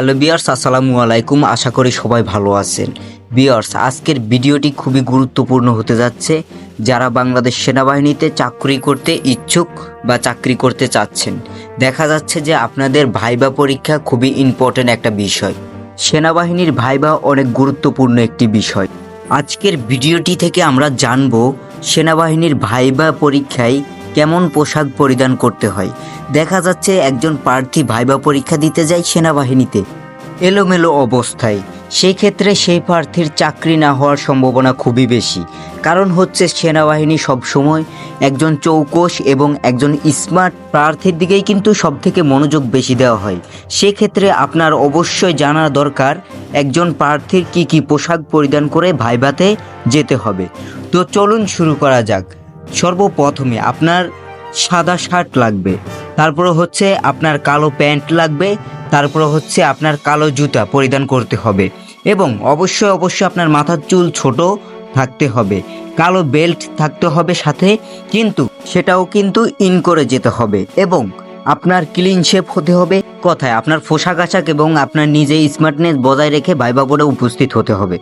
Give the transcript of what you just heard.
Hello বিয়ার্স, আসসালামু আলাইকুম। আশা করি সবাই ভালো আছেন। বিয়ার্স, আজকের ভিডিওটি খুবই গুরুত্বপূর্ণ হতে যাচ্ছে। যারা বাংলাদেশ সেনাবাহিনীতে চাকরি করতে ইচ্ছুক বা চাকরি করতে চাচ্ছেন, দেখা যাচ্ছে যে আপনাদের ভাইবা পরীক্ষা খুবই ইম্পর্টেন্ট একটা বিষয়। সেনাবাহিনীর ভাইবা অনেক গুরুত্বপূর্ণ একটি বিষয়। আজকের ভিডিওটি থেকে আমরা জানব সেনাবাহিনীর ভাইবা পরীক্ষায় কেমন পোশাক পরিধান করতে হয়। দেখা যাচ্ছে একজন প্রার্থী ভাইবা পরীক্ষা দিতে যায় সেনাবাহিনীতে। এলোমেলো অবস্থায়। সেই ক্ষেত্রে সেই প্রার্থীর চাকরি না হওয়ার সম্ভাবনা খুবই বেশি। কারণ হচ্ছে সেনাবাহিনী সবসময় একজন চৌকস এবং একজন স্মার্ট প্রার্থীর দিকেই কিন্তু সব থেকে মনোযোগ বেশি দেওয়া হয়। সেক্ষেত্রে আপনার অবশ্যই জানা দরকার একজন প্রার্থীর কি কি পোশাক পরিধান করে ভাইভাতে যেতে হবে। তো চলুন শুরু করা যাক। সর্বপ্রথমে আপনার সাদা শার্ট লাগবে। তারপরে হচ্ছে আপনার কালো প্যান্ট লাগবে তারপরে হচ্ছে আপনার কালো জুতা পরিধান করতে হবে এবং অবশ্যই অবশ্যই আপনার মাথার চুল ছোট থাকতে হবে, কালো বেল্ট থাকতে হবে সাথে, কিন্তু সেটাও কিন্তু ইন করে যেতে হবে এবং আপনার ক্লিন শেপ হতে হবে কথায়, আপনার পোশাক আশাক এবং আপনার নিজে স্মার্টনেস বজায় রেখে ভাইবা উপস্থিত হতে হবে।